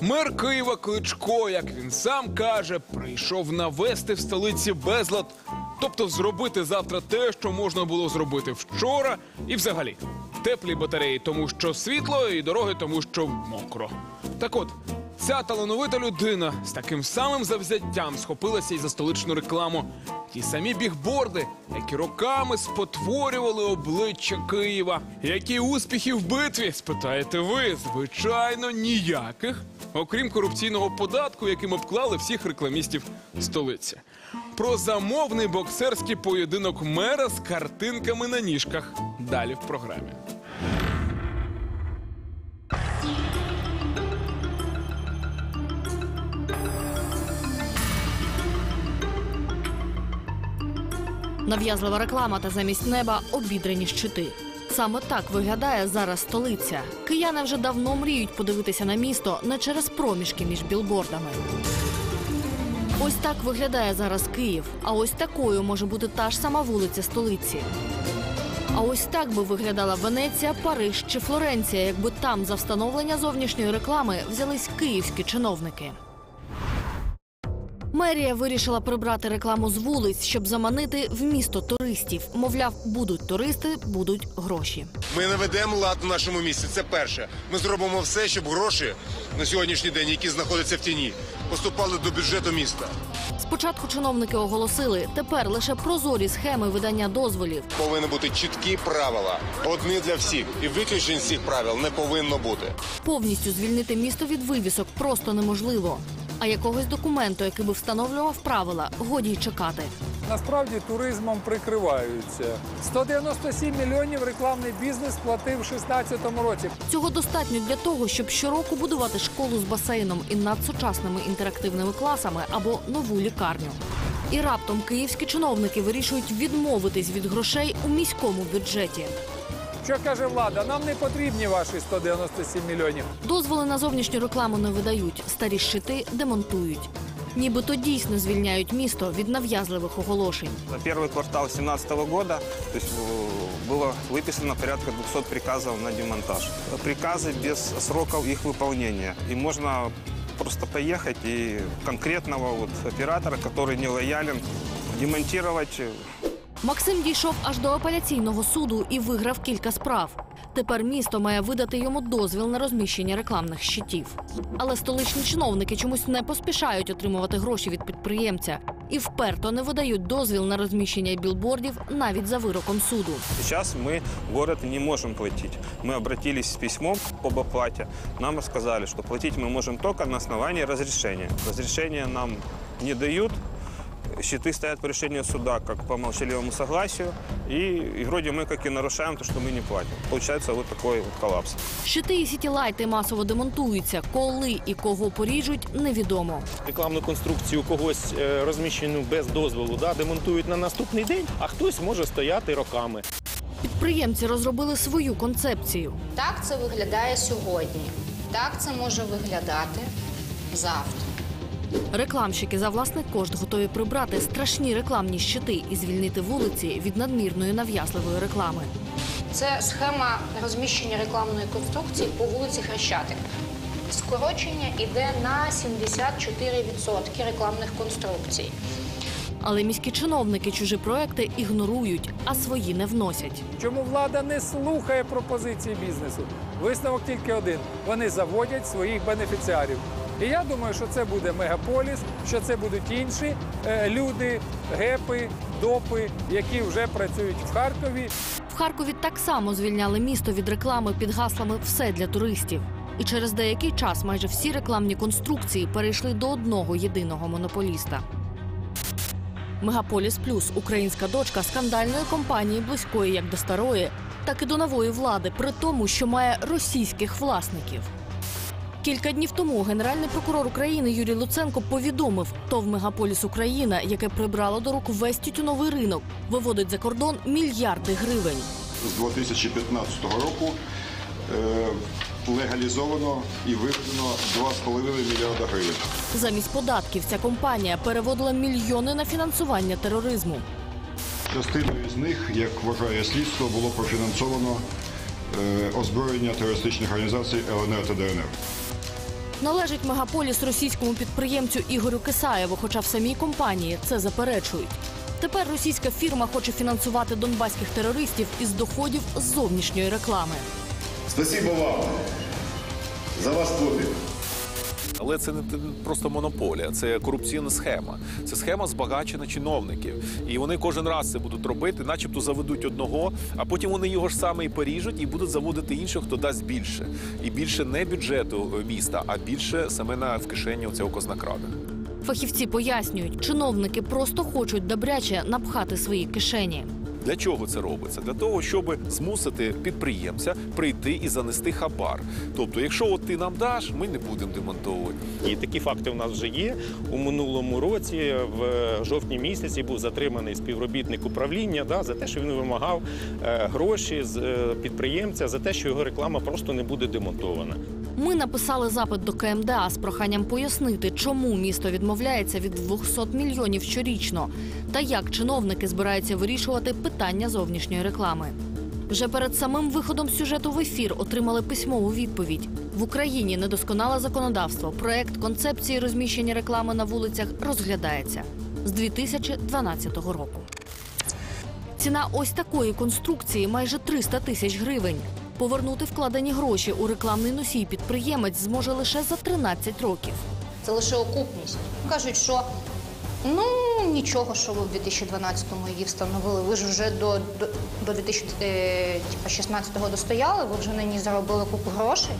Мер Києва Кличко, як він сам каже, прийшов навести в столиці безлад, тобто зробити завтра те, що можна було зробити вчора, і взагалі теплі батареї, тому що світло, і дороги, тому що мокро. Так от. Ця талановита людина з таким самим завзяттям схопилася і за столичну рекламу. Ті самі бігборди, які роками спотворювали обличчя Києва. Які успіхи в битві? Спитаєте ви? Звичайно, ніяких. Окрім корупційного податку, яким обклали всіх рекламістів столиці. Про замовний боксерський поєдинок мера з картинками на ніжках. Далі в програмі. Нав'язлива реклама та замість неба обідрені щити. Саме так виглядає зараз столиця. Кияни вже давно мріють подивитися на місто не через проміжки між білбордами. Ось так виглядає зараз Київ. А ось такою може бути та ж сама вулиця столиці. А ось так би виглядала Венеція, Париж чи Флоренція, якби там за встановлення зовнішньої реклами взялись київські чиновники. Мерія вирішила прибрати рекламу з вулиць, щоб заманити в місто туристів. Мовляв, будуть туристи, будуть гроші. Ми наведемо лад в нашому місті. Це перше. Ми зробимо все, щоб гроші на сьогоднішній день, які знаходяться в тіні, поступали до бюджету міста. Спочатку чиновники оголосили, тепер лише прозорі схеми видання дозволів. Повинні бути чіткі правила, одні для всіх, і виключень з цих правил не повинно бути. Повністю звільнити місто від вивісок просто неможливо. А якогось документу, який би встановлював правила, годі й чекати. Насправді туризмом прикриваються. 197 мільйонів рекламний бізнес платив у 2016 році. Цього достатньо для того, щоб щороку будувати школу з басейном і надсучасними інтерактивними класами або нову лікарню. І раптом київські чиновники вирішують відмовитись від грошей у міському бюджеті. Що каже влада? Нам не потрібні ваші 197 мільйонів. Дозволи на зовнішню рекламу не видають, старі щити демонтують. Нібито дійсно звільняють місто від нав'язливих оголошень. За первый квартал 2017 года то есть, э, было выписано порядка 200 приказов на демонтаж. Приказы без сроков их выполнения. И можно просто поехать и конкретного вот оператора, который не лоялен, демонтировать э, Максим дійшов аж до апеляційного суду і виграв кілька справ. Тепер місто має видати йому дозвіл на розміщення рекламних щитів. Але столичні чиновники чомусь не поспішають отримувати гроші від підприємця і вперто не видають дозвіл на розміщення білбордів навіть за вироком суду. Сейчас мы в город не можем платить. Мы обратились с письмом об оплате. Нам рассказали, что платить мы можем только на основании разрешения. Разрешения нам не дают. Щиты стоят по решению суда как по молчаливому согласию. И, и вроде мы как и нарушаем то, что мы не платим. Получается вот такой вот коллапс. Щити і сітілайти масово демонтуються. Коли і кого поріжуть, невідомо. рекламну конструкцію когось е, розміщену без дозволу, да, демонтують на наступний день, а хтось може стояти роками. Підприємці розробили свою концепцію. Так це виглядає сьогодні. Так це може виглядати завтра. Рекламщики за власний кошт готові прибрати страшні рекламні щити і звільнити вулиці від надмірної нав'язливої реклами. Це схема розміщення рекламної конструкції по вулиці Хрещатик. Скорочення йде на 74% рекламних конструкцій. Але міські чиновники чужі проекти ігнорують, а свої не вносять. Чому влада не слухає пропозиції бізнесу? Висновок тільки один: вони заводять своїх бенефіціарів. І я думаю, що це буде мегаполіс, що це будуть інші е, люди, гепи, допи, які вже працюють в Харкові. В Харкові так само звільняли місто від реклами під гаслами Все для туристів. І через деякий час майже всі рекламні конструкції перейшли до одного єдиного монополіста. Мегаполіс Плюс українська дочка скандальної компанії близької як до старої, так і до нової влади, при тому, що має російських власників. Кілька днів тому генеральний прокурор України Юрій Луценко повідомив, ТОВ Мегаполіс Україна, яке прибрало до рук весь тютюновий ринок, виводить за кордон мільярди гривень. з 2015 року е, легалізовано і виведено 2,5 мільярда гривень. Замість податків ця компанія переводила мільйони на фінансування тероризму. Частиною з них, як вважає слідство, було профінансовано е, озброєння терористичних організацій ЛНР та ДНР. Належить мегаполіс російському підприємцю Ігорю Кисаєву, хоча в самій компанії це заперечують. Тепер російська фірма хоче фінансувати донбаських терористів із доходів з зовнішньої реклами. Спасибо вам за ваш подвиг. Але це не просто монополія, це корупційна схема. Це схема збагачення чиновників. І вони кожен раз це будуть робити, начебто заведуть одного, а потім вони його ж саме і поріжуть і будуть заводити іншого, хто дасть більше. І більше не бюджету міста, а більше саме на в кишені цього казнокрада. Фахівці пояснюють, чиновники просто хочуть добряче напхати свої кишені. Для чого це робиться? Для того, щоб змусити підприємця прийти і занести хабар. Тобто, якщо от ти нам даш, ми не будемо демонтовувати. І такі факти в нас вже є. У минулому році, в жовтні місяці, був затриманий співробітник управління да, за те, що він вимагав е, гроші з е, підприємця за те, що його реклама просто не буде демонтована. Ми написали запит до КМДА з проханням пояснити, чому місто відмовляється від 200 мільйонів щорічно, та як чиновники збираються вирішувати питання зовнішньої реклами. Вже перед самим виходом сюжету в ефір отримали письмову відповідь. В Україні недосконале законодавство. Проект концепції розміщення реклами на вулицях розглядається з 2012 року. Ціна ось такої конструкції майже 300 тисяч гривень. Повернути вкладені гроші у рекламний носій підприємець зможе лише за 13 років. Це лише окупність. Кажуть, що ну нічого, що ви в 2012-му її встановили. Ви ж вже до, до, до 2016-го достояли, ви вже на ній заробили купу грошей.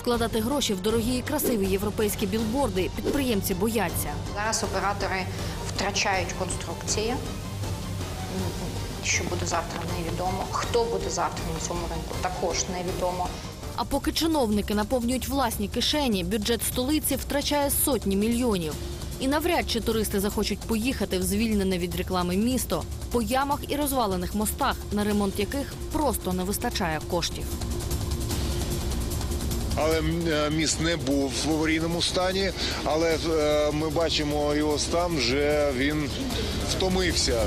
Вкладати гроші в дорогі і красиві європейські білборди підприємці бояться. Зараз оператори втрачають конструкції. Що буде завтра, невідомо. Хто буде завтра на цьому ринку, також невідомо. А поки чиновники наповнюють власні кишені, бюджет столиці втрачає сотні мільйонів. І навряд чи туристи захочуть поїхати в звільнене від реклами місто по ямах і розвалених мостах, на ремонт яких просто не вистачає коштів. Але е, міст не був в аварійному стані, але е, ми бачимо його стан, вже він втомився.